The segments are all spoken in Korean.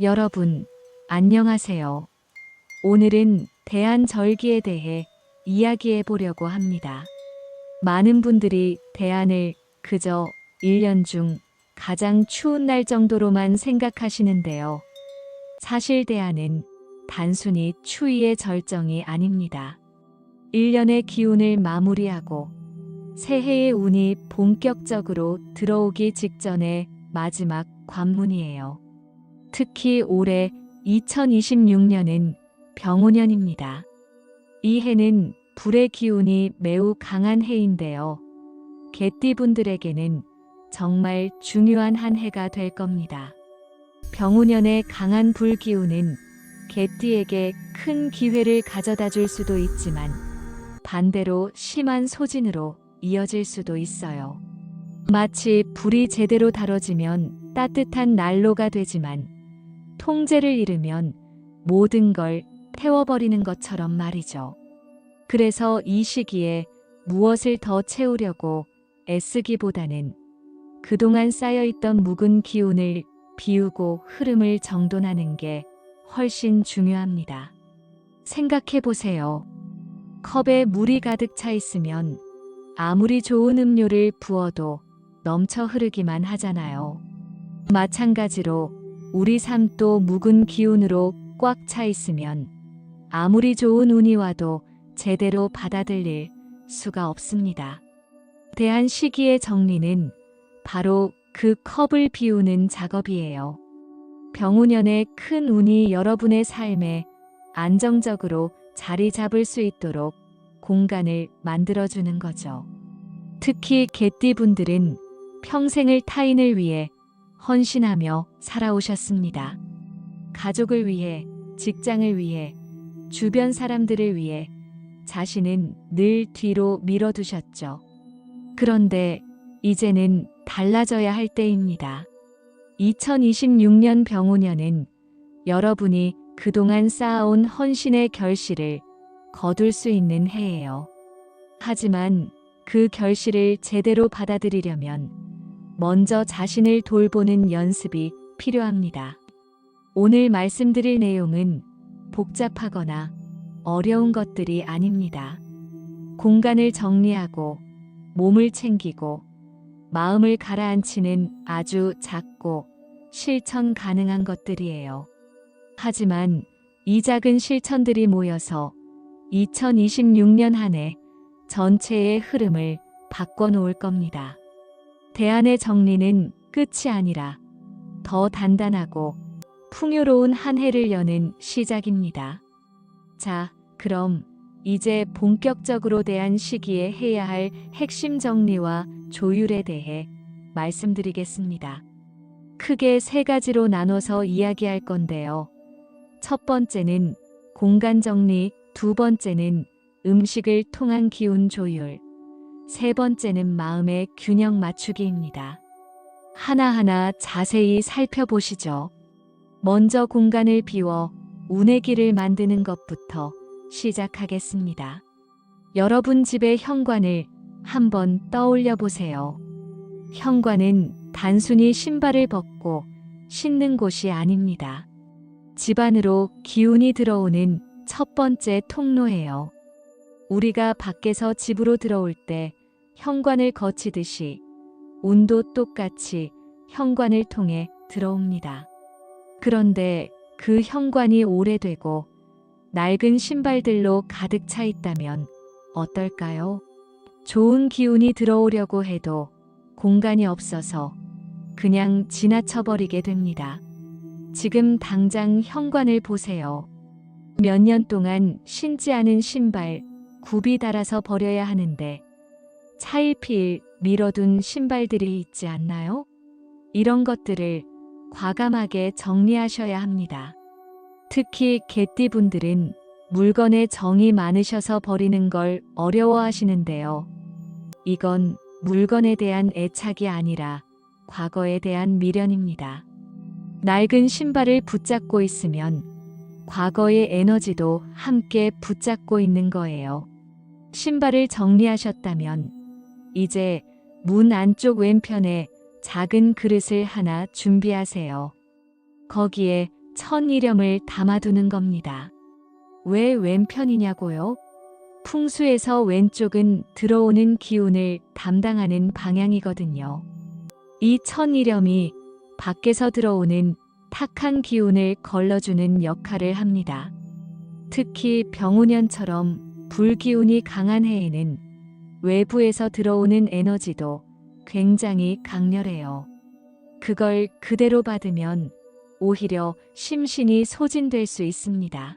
여러분, 안녕하세요. 오늘은 대한절기에 대해 이야기해 보려고 합니다. 많은 분들이 대한을 그저 1년 중 가장 추운 날 정도로만 생각하시는데요. 사실 대한은 단순히 추위의 절정이 아닙니다. 1년의 기운을 마무리하고 새해의 운이 본격적으로 들어오기 직전의 마지막 관문이에요. 특히 올해 2026년은 병오년입니다. 이 해는 불의 기운이 매우 강한 해인데요. 개띠분들에게는 정말 중요한 한 해가 될 겁니다. 병오년의 강한 불 기운은 개띠에게 큰 기회를 가져다 줄 수도 있지만 반대로 심한 소진으로 이어질 수도 있어요. 마치 불이 제대로 다뤄지면 따뜻한 난로가 되지만 통제를 잃으면 모든 걸 태워버리는 것처럼 말이죠. 그래서 이 시기에 무엇을 더 채우려고 애쓰기보다는 그동안 쌓여있던 묵은 기운을 비우고 흐름을 정돈하는 게 훨씬 중요합니다. 생각해 보세요. 컵에 물이 가득 차 있으면 아무리 좋은 음료를 부어도 넘쳐 흐르기만 하잖아요. 마찬가지로 우리 삶도 묵은 기운으로 꽉 차 있으면 아무리 좋은 운이 와도 제대로 받아들일 수가 없습니다. 대한 시기의 정리는 바로 그 컵을 비우는 작업이에요. 병우년의 큰 운이 여러분의 삶에 안정적으로 자리 잡을 수 있도록 공간을 만들어주는 거죠. 특히 개띠분들은 평생을 타인을 위해 헌신하며 살아오셨습니다. 가족을 위해, 직장을 위해, 주변 사람들을 위해 자신은 늘 뒤로 밀어두셨죠. 그런데 이제는 달라져야 할 때입니다. 2026년 병오년은 여러분이 그동안 쌓아온 헌신의 결실을 거둘 수 있는 해예요. 하지만 그 결실을 제대로 받아들이려면 먼저 자신을 돌보는 연습이 필요합니다. 오늘 말씀드릴 내용은 복잡하거나 어려운 것들이 아닙니다. 공간을 정리하고 몸을 챙기고 마음을 가라앉히는 아주 작고 실천 가능한 것들이에요. 하지만 이 작은 실천들이 모여서 2026년 한 해 전체의 흐름을 바꿔놓을 겁니다. 대안의 정리는 끝이 아니라 더 단단하고 풍요로운 한 해를 여는 시작입니다. 자, 그럼 이제 본격적으로 대한 시기에 해야 할 핵심 정리와 조율에 대해 말씀드리겠습니다. 크게 세 가지로 나눠서 이야기할 건데요. 첫 번째는 공간 정리, 두 번째는 음식을 통한 기운 조율, 세 번째는 마음의 균형 맞추기입니다. 하나하나 자세히 살펴보시죠. 먼저 공간을 비워 운의 길을 만드는 것부터 시작하겠습니다. 여러분 집의 현관을 한번 떠올려 보세요. 현관은 단순히 신발을 벗고 신는 곳이 아닙니다. 집 안으로 기운이 들어오는 첫 번째 통로예요. 우리가 밖에서 집으로 들어올 때 현관을 거치듯이 운도 똑같이 현관을 통해 들어옵니다. 그런데 그 현관이 오래되고 낡은 신발들로 가득 차 있다면 어떨까요? 좋은 기운이 들어오려고 해도 공간이 없어서 그냥 지나쳐버리게 됩니다. 지금 당장 현관을 보세요. 몇 년 동안 신지 않은 신발 굽이 달아서 버려야 하는데 차일피일 밀어둔 신발들이 있지 않나요? 이런 것들을 과감하게 정리하셔야 합니다. 특히 개띠분들은 물건에 정이 많으셔서 버리는 걸 어려워하시는데요. 이건 물건에 대한 애착이 아니라 과거에 대한 미련입니다. 낡은 신발을 붙잡고 있으면 과거의 에너지도 함께 붙잡고 있는 거예요. 신발을 정리하셨다면 이제 문 안쪽 왼편에 작은 그릇을 하나 준비하세요. 거기에 천일염을 담아두는 겁니다. 왜 왼편이냐고요? 풍수에서 왼쪽은 들어오는 기운을 담당하는 방향이거든요. 이 천일염이 밖에서 들어오는 탁한 기운을 걸러주는 역할을 합니다. 특히 병운년처럼 불기운이 강한 해에는 외부에서 들어오는 에너지도 굉장히 강렬해요. 그걸 그대로 받으면 오히려 심신이 소진될 수 있습니다.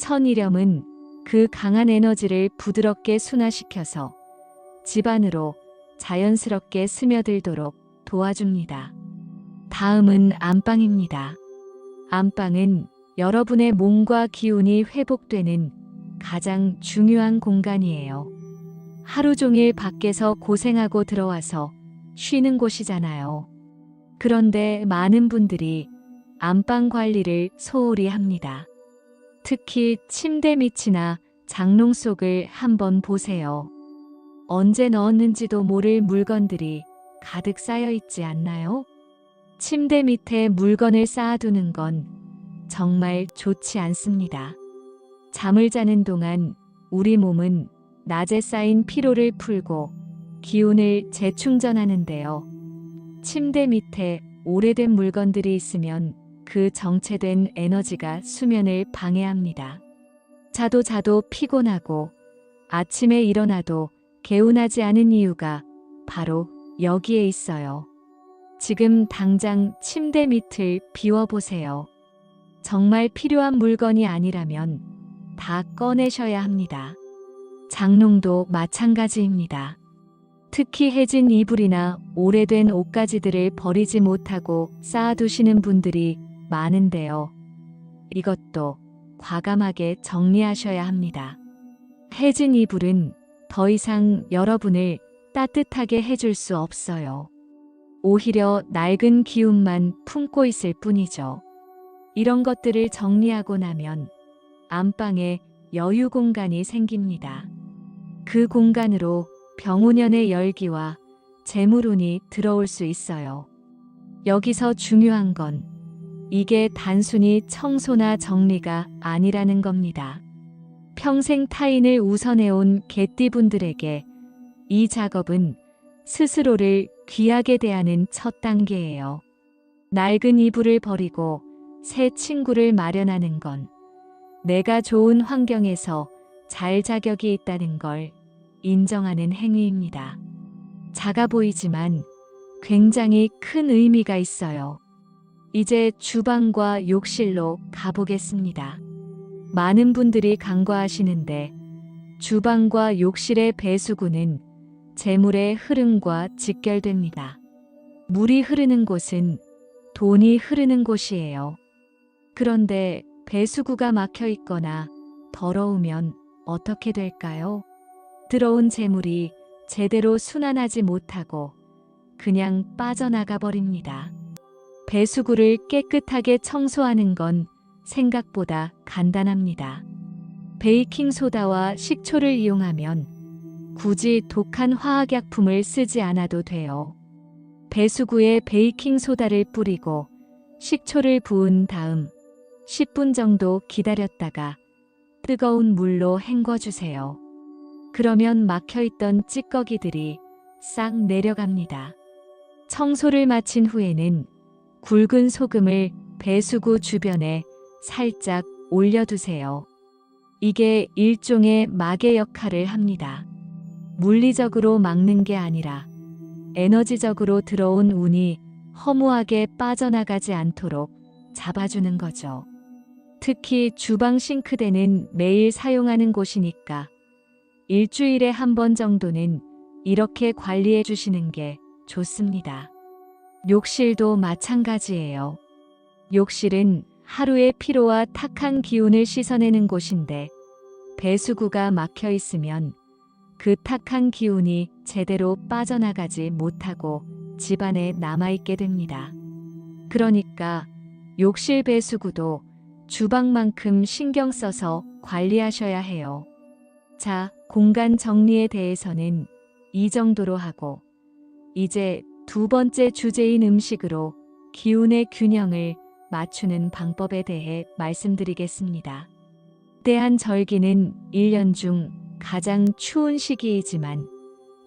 천일염은 그 강한 에너지를 부드럽게 순화시켜서 집안으로 자연스럽게 스며들도록 도와줍니다. 다음은 안방입니다. 안방은 여러분의 몸과 기운이 회복되는 가장 중요한 공간이에요. 하루 종일 밖에서 고생하고 들어와서 쉬는 곳이잖아요. 그런데 많은 분들이 안방 관리를 소홀히 합니다. 특히 침대 밑이나 장롱 속을 한번 보세요. 언제 넣었는지도 모를 물건들이 가득 쌓여 있지 않나요? 침대 밑에 물건을 쌓아두는 건 정말 좋지 않습니다. 잠을 자는 동안 우리 몸은 낮에 쌓인 피로를 풀고 기운을 재충전하는데요. 침대 밑에 오래된 물건들이 있으면 그 정체된 에너지가 수면을 방해합니다. 자도 자도 피곤하고 아침에 일어나도 개운하지 않은 이유가 바로 여기에 있어요. 지금 당장 침대 밑을 비워보세요. 정말 필요한 물건이 아니라면 다 꺼내셔야 합니다. 장롱도 마찬가지입니다. 특히 해진 이불이나 오래된 옷가지들을 버리지 못하고 쌓아두시는 분들이 많은데요. 이것도 과감하게 정리하셔야 합니다. 해진 이불은 더 이상 여러분을 따뜻하게 해줄 수 없어요. 오히려 낡은 기운만 품고 있을 뿐이죠. 이런 것들을 정리하고 나면 안방에 여유 공간이 생깁니다. 그 공간으로 병오년의 열기와 재물운이 들어올 수 있어요. 여기서 중요한 건 이게 단순히 청소나 정리가 아니라는 겁니다. 평생 타인을 우선해온 개띠분들에게 이 작업은 스스로를 귀하게 대하는 첫 단계예요. 낡은 이불을 버리고 새 친구를 마련하는 건 내가 좋은 환경에서 잘 자격이 있다는 걸 인정하는 행위입니다. 작아 보이지만 굉장히 큰 의미가 있어요. 이제 주방과 욕실로 가보겠습니다. 많은 분들이 간과하시는데 주방과 욕실의 배수구는 재물의 흐름과 직결됩니다. 물이 흐르는 곳은 돈이 흐르는 곳이에요. 그런데 배수구가 막혀 있거나 더러우면 어떻게 될까요? 들어온 재물이 제대로 순환하지 못하고 그냥 빠져나가 버립니다. 배수구를 깨끗하게 청소하는 건 생각보다 간단합니다. 베이킹소다와 식초를 이용하면 굳이 독한 화학약품을 쓰지 않아도 돼요. 배수구에 베이킹소다를 뿌리고 식초를 부은 다음 10분 정도 기다렸다가 뜨거운 물로 헹궈주세요. 그러면 막혀있던 찌꺼기들이 싹 내려갑니다. 청소를 마친 후에는 굵은 소금을 배수구 주변에 살짝 올려두세요. 이게 일종의 막의 역할을 합니다. 물리적으로 막는 게 아니라 에너지적으로 들어온 운이 허무하게 빠져나가지 않도록 잡아주는 거죠. 특히 주방 싱크대는 매일 사용하는 곳이니까 일주일에 한 번 정도는 이렇게 관리해 주시는 게 좋습니다. 욕실도 마찬가지예요. 욕실은 하루의 피로와 탁한 기운을 씻어내는 곳인데 배수구가 막혀 있으면 그 탁한 기운이 제대로 빠져나가지 못하고 집안에 남아있게 됩니다. 그러니까 욕실 배수구도 주방만큼 신경 써서 관리하셔야 해요. 자, 공간 정리에 대해서는 이 정도로 하고, 이제 두 번째 주제인 음식으로 기운의 균형을 맞추는 방법에 대해 말씀드리겠습니다. 대한절기는 1년 중 가장 추운 시기이지만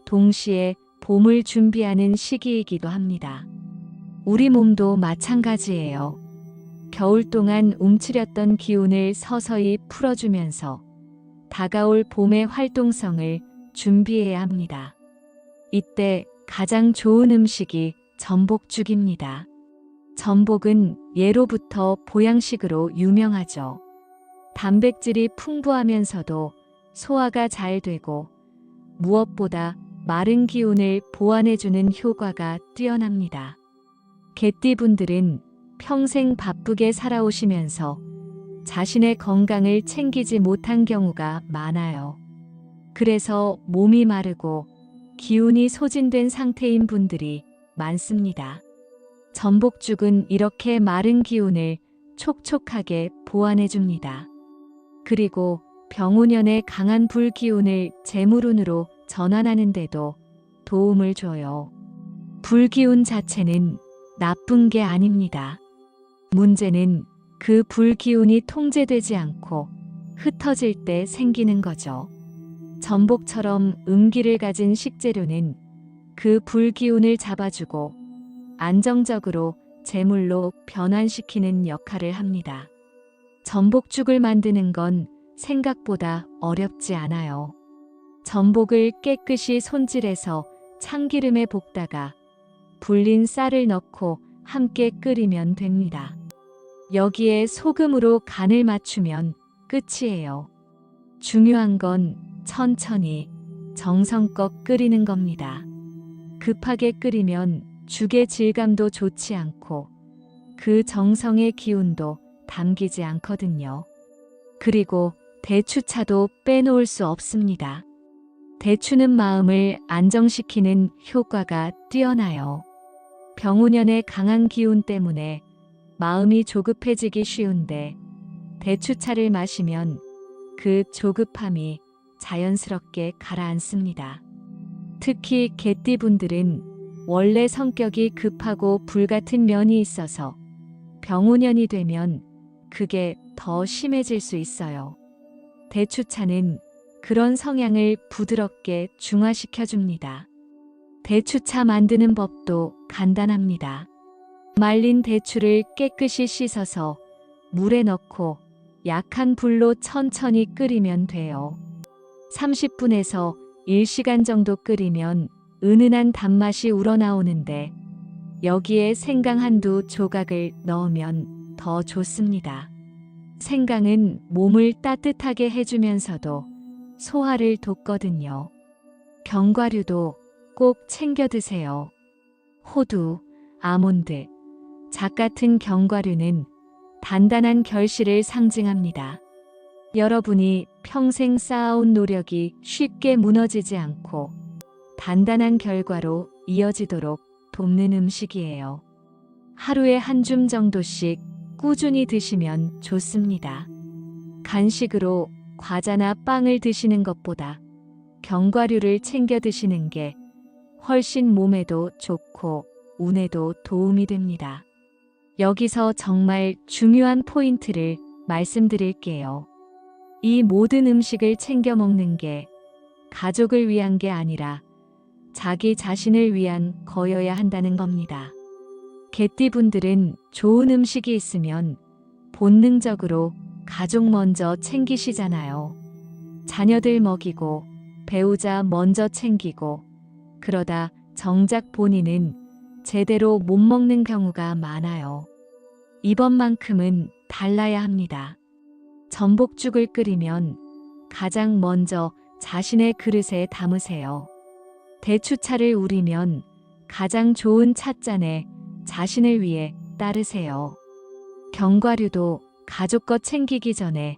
동시에 봄을 준비하는 시기이기도 합니다. 우리 몸도 마찬가지예요. 겨울 동안 움츠렸던 기운을 서서히 풀어주면서 다가올 봄의 활동성을 준비해야 합니다. 이때 가장 좋은 음식이 전복죽입니다. 전복은 예로부터 보양식으로 유명하죠. 단백질이 풍부하면서도 소화가 잘 되고 무엇보다 마른 기운을 보완해주는 효과가 뛰어납니다. 개띠분들은 평생 바쁘게 살아오시면서 자신의 건강을 챙기지 못한 경우가 많아요. 그래서 몸이 마르고 기운이 소진된 상태인 분들이 많습니다. 전복죽은 이렇게 마른 기운을 촉촉하게 보완해 줍니다. 그리고 병원연의 강한 불기운을 재물운으로 전환하는데도 도움을 줘요. 불기운 자체는 나쁜 게 아닙니다. 문제는 그 불기운이 통제되지 않고 흩어질 때 생기는 거죠. 전복처럼 음기를 가진 식재료는 그 불기운을 잡아주고 안정적으로 재물로 변환시키는 역할을 합니다. 전복죽을 만드는 건 생각보다 어렵지 않아요. 전복을 깨끗이 손질해서 참기름에 볶다가 불린 쌀을 넣고 함께 끓이면 됩니다. 여기에 소금으로 간을 맞추면 끝이에요. 중요한 건 천천히 정성껏 끓이는 겁니다. 급하게 끓이면 죽의 질감도 좋지 않고 그 정성의 기운도 담기지 않거든요. 그리고 대추차도 빼놓을 수 없습니다. 대추는 마음을 안정시키는 효과가 뛰어나요. 병우년의 강한 기운 때문에 마음이 조급해지기 쉬운데 대추차를 마시면 그 조급함이 자연스럽게 가라앉습니다. 특히 개띠분들은 원래 성격이 급하고 불같은 면이 있어서 병우년이 되면 그게 더 심해질 수 있어요. 대추차는 그런 성향을 부드럽게 중화시켜 줍니다. 대추차 만드는 법도 간단합니다. 말린 대추를 깨끗이 씻어서 물에 넣고 약한 불로 천천히 끓이면 돼요. 30분에서 1시간 정도 끓이면 은은한 단맛이 우러나오는데 여기에 생강 한두 조각을 넣으면 더 좋습니다. 생강은 몸을 따뜻하게 해주면서도 소화를 돕거든요. 견과류도 꼭 챙겨 드세요. 호두, 아몬드, 잣 같은 견과류는 단단한 결실을 상징합니다. 여러분이 평생 쌓아온 노력이 쉽게 무너지지 않고 단단한 결과로 이어지도록 돕는 음식이에요. 하루에 한 줌 정도씩 꾸준히 드시면 좋습니다. 간식으로 과자나 빵을 드시는 것보다 견과류를 챙겨 드시는 게 훨씬 몸에도 좋고 운에도 도움이 됩니다. 여기서 정말 중요한 포인트를 말씀드릴게요. 이 모든 음식을 챙겨 먹는 게 가족을 위한 게 아니라 자기 자신을 위한 거여야 한다는 겁니다. 개띠분들은 좋은 음식이 있으면 본능적으로 가족 먼저 챙기시잖아요. 자녀들 먹이고 배우자 먼저 챙기고 그러다 정작 본인은 제대로 못 먹는 경우가 많아요. 이번만큼은 달라야 합니다. 전복죽을 끓이면 가장 먼저 자신의 그릇에 담으세요. 대추차를 우리면 가장 좋은 찻잔에 자신을 위해 따르세요. 견과류도 가족 것 챙기기 전에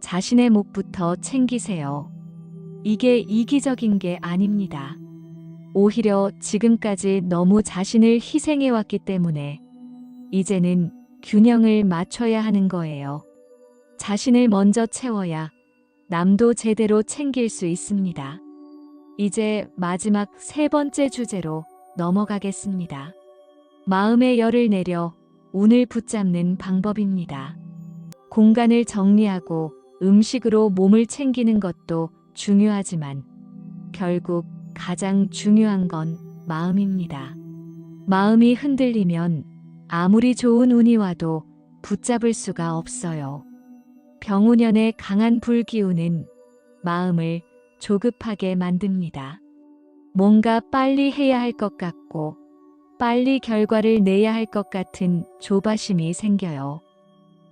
자신의 몫부터 챙기세요. 이게 이기적인 게 아닙니다. 오히려 지금까지 너무 자신을 희생해왔기 때문에 이제는 균형을 맞춰야 하는 거예요. 자신을 먼저 채워야 남도 제대로 챙길 수 있습니다. 이제 마지막 세 번째 주제로 넘어가겠습니다. 마음의 열을 내려 운을 붙잡는 방법입니다. 공간을 정리하고 음식으로 몸을 챙기는 것도 중요하지만 결국 가장 중요한 건 마음입니다. 마음이 흔들리면 아무리 좋은 운이 와도 붙잡을 수가 없어요. 병운년의 강한 불기운은 마음을 조급하게 만듭니다. 뭔가 빨리 해야 할 것 같고 빨리 결과를 내야 할 것 같은 조바심이 생겨요.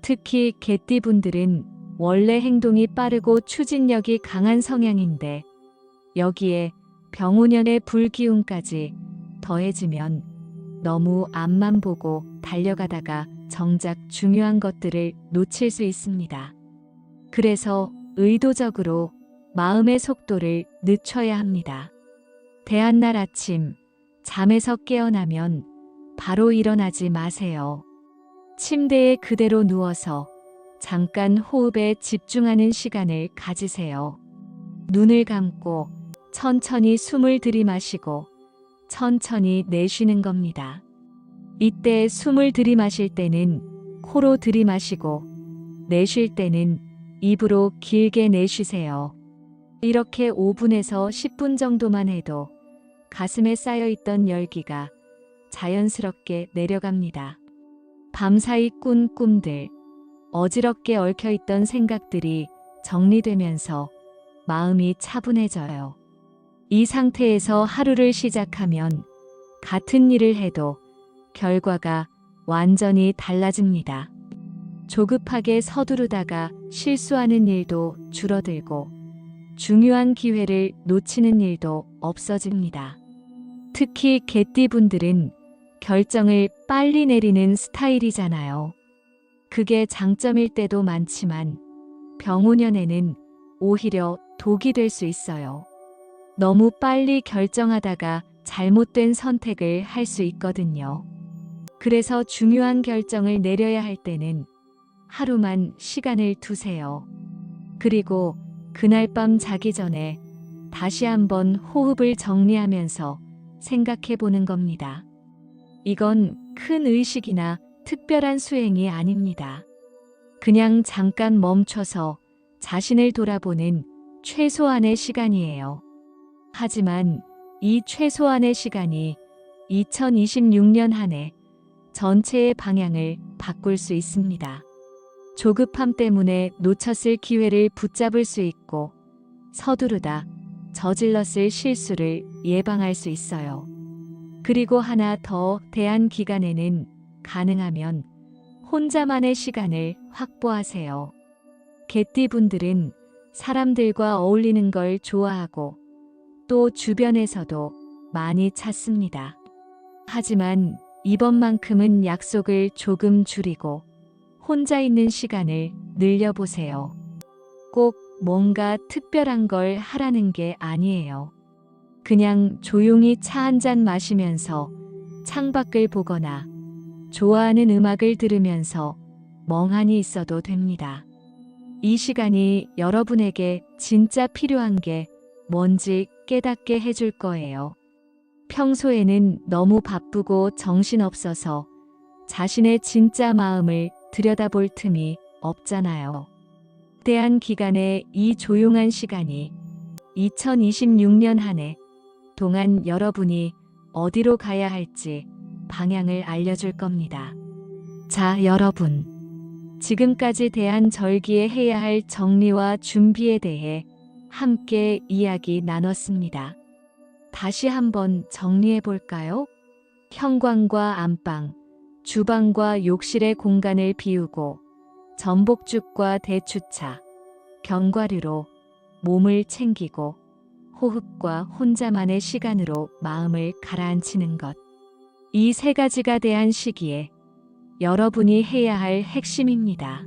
특히 개띠분들은 원래 행동이 빠르고 추진력이 강한 성향인데 여기에 병운년의 불기운까지 더해지면 너무 앞만 보고 달려가다가 정작 중요한 것들을 놓칠 수 있습니다. 그래서 의도적으로 마음의 속도를 늦춰야 합니다. 대한날 아침 잠에서 깨어나면 바로 일어나지 마세요. 침대에 그대로 누워서 잠깐 호흡에 집중하는 시간을 가지세요. 눈을 감고 천천히 숨을 들이마시고 천천히 내쉬는 겁니다. 이때 숨을 들이마실 때는 코로 들이마시고 내쉴 때는 입으로 길게 내쉬세요. 이렇게 5분에서 10분 정도만 해도 가슴에 쌓여있던 열기가 자연스럽게 내려갑니다. 밤사이 꾼 꿈들, 어지럽게 얽혀있던 생각들이 정리되면서 마음이 차분해져요. 이 상태에서 하루를 시작하면 같은 일을 해도 결과가 완전히 달라집니다. 조급하게 서두르다가 실수하는 일도 줄어들고 중요한 기회를 놓치는 일도 없어집니다. 특히 개띠분들은 결정을 빨리 내리는 스타일이잖아요. 그게 장점일 때도 많지만 병오년에는 오히려 독이 될 수 있어요. 너무 빨리 결정하다가 잘못된 선택을 할 수 있거든요. 그래서 중요한 결정을 내려야 할 때는 하루만 시간을 두세요. 그리고 그날 밤 자기 전에 다시 한번 호흡을 정리하면서 생각해 보는 겁니다. 이건 큰 의식이나 특별한 수행이 아닙니다. 그냥 잠깐 멈춰서 자신을 돌아보는 최소한의 시간이에요. 하지만 이 최소한의 시간이 2026년 한 해 전체의 방향을 바꿀 수 있습니다. 조급함 때문에 놓쳤을 기회를 붙잡을 수 있고 서두르다 저질렀을 실수를 예방할 수 있어요. 그리고 하나 더 대한 기간에는 가능하면 혼자만의 시간을 확보하세요. 개띠분들은 사람들과 어울리는 걸 좋아하고 또 주변에서도 많이 찾습니다. 하지만 이번만큼은 약속을 조금 줄이고 혼자 있는 시간을 늘려보세요. 꼭 뭔가 특별한 걸 하라는 게 아니에요. 그냥 조용히 차 한 잔 마시면서 창밖을 보거나 좋아하는 음악을 들으면서 멍하니 있어도 됩니다. 이 시간이 여러분에게 진짜 필요한 게 뭔지 깨닫게 해줄 거예요. 평소에는 너무 바쁘고 정신없어서 자신의 진짜 마음을 들여다볼 틈이 없잖아요. 대한 기간의 이 조용한 시간이 2026년 한 해 동안 여러분이 어디로 가야 할지 방향을 알려줄 겁니다. 자, 여러분. 지금까지 대한 절기에 해야 할 정리와 준비에 대해 함께 이야기 나눴습니다. 다시 한번 정리해 볼까요? 현관과 안방, 주방과 욕실의 공간을 비우고 전복죽과 대추차, 견과류로 몸을 챙기고 호흡과 혼자만의 시간으로 마음을 가라앉히는 것. 이 세 가지가 대한 시기에 여러분이 해야 할 핵심입니다.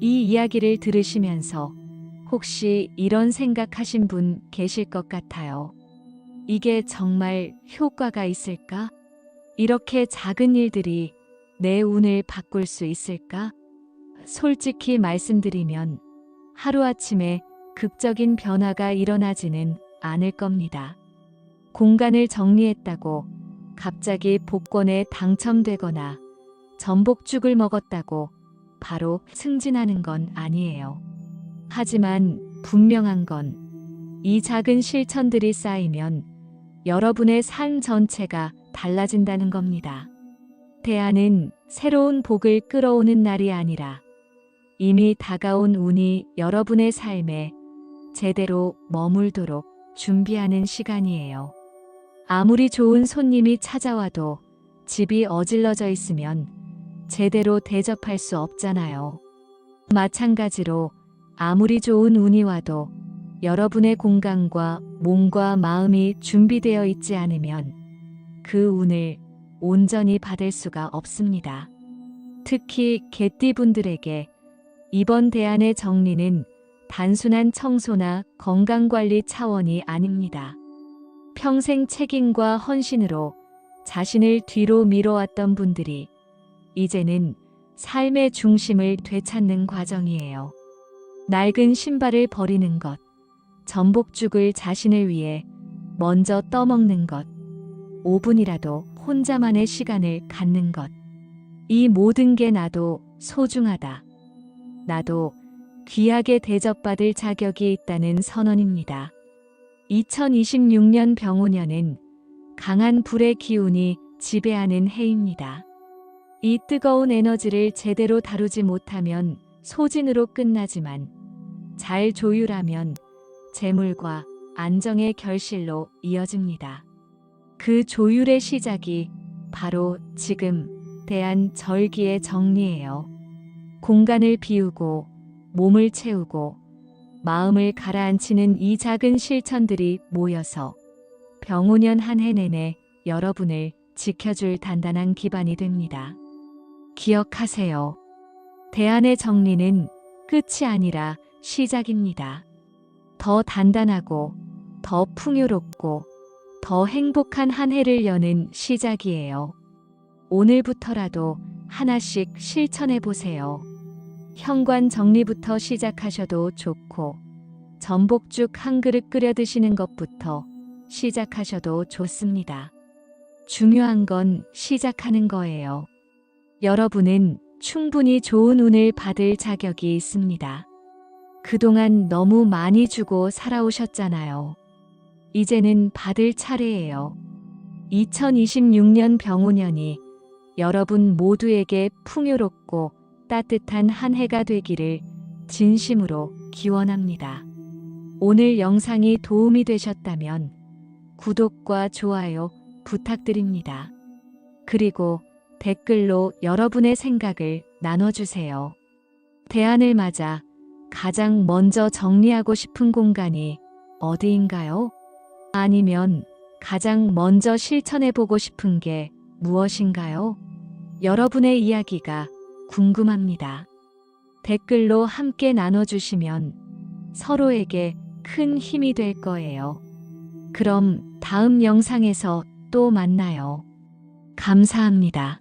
이 이야기를 들으시면서 혹시 이런 생각하신 분 계실 것 같아요. 이게 정말 효과가 있을까? 이렇게 작은 일들이 내 운을 바꿀 수 있을까? 솔직히 말씀드리면 하루아침에 극적인 변화가 일어나지는 않을 겁니다. 공간을 정리했다고 갑자기 복권에 당첨되거나 전복죽을 먹었다고 바로 승진하는 건 아니에요. 하지만 분명한 건 이 작은 실천들이 쌓이면 여러분의 삶 전체가 달라진다는 겁니다. 대안은 새로운 복을 끌어오는 날이 아니라 이미 다가온 운이 여러분의 삶에 제대로 머물도록 준비하는 시간이에요. 아무리 좋은 손님이 찾아와도 집이 어질러져 있으면 제대로 대접할 수 없잖아요. 마찬가지로 아무리 좋은 운이 와도 여러분의 공간과 몸과 마음이 준비되어 있지 않으면 그 운을 온전히 받을 수가 없습니다. 특히 개띠분들에게 이번 대안의 정리는 단순한 청소나 건강관리 차원이 아닙니다. 평생 책임과 헌신으로 자신을 뒤로 미뤄왔던 분들이 이제는 삶의 중심을 되찾는 과정이에요. 낡은 신발을 버리는 것, 전복죽을 자신을 위해 먼저 떠먹는 것, 5분이라도 혼자만의 시간을 갖는 것. 이 모든 게 나도 소중하다. 나도 귀하게 대접받을 자격이 있다는 선언입니다. 2026년 병오년은 강한 불의 기운이 지배하는 해입니다. 이 뜨거운 에너지를 제대로 다루지 못하면 소진으로 끝나지만 잘 조율하면 재물과 안정의 결실로 이어집니다. 그 조율의 시작이 바로 지금 대한 절기의 정리예요. 공간을 비우고 몸을 채우고 마음을 가라앉히는 이 작은 실천들이 모여서 병오년 한 해 내내 여러분을 지켜줄 단단한 기반이 됩니다. 기억하세요. 대안의 정리는 끝이 아니라 시작입니다. 더 단단하고 더 풍요롭고 더 행복한 한 해를 여는 시작이에요. 오늘부터라도 하나씩 실천해 보세요. 현관 정리부터 시작하셔도 좋고, 전복죽 한 그릇 끓여 드시는 것부터 시작하셔도 좋습니다. 중요한 건 시작하는 거예요. 여러분은 충분히 좋은 운을 받을 자격이 있습니다. 그동안 너무 많이 주고 살아오셨잖아요. 이제는 받을 차례예요. 2026년 병오년이 여러분 모두에게 풍요롭고 따뜻한 한 해가 되기를 진심으로 기원합니다. 오늘 영상이 도움이 되셨다면 구독과 좋아요 부탁드립니다. 그리고 댓글로 여러분의 생각을 나눠주세요. 대안을 맞아 가장 먼저 정리하고 싶은 공간이 어디인가요? 아니면 가장 먼저 실천해보고 싶은 게 무엇인가요? 여러분의 이야기가 궁금합니다. 댓글로 함께 나눠주시면 서로에게 큰 힘이 될 거예요. 그럼 다음 영상에서 또 만나요. 감사합니다.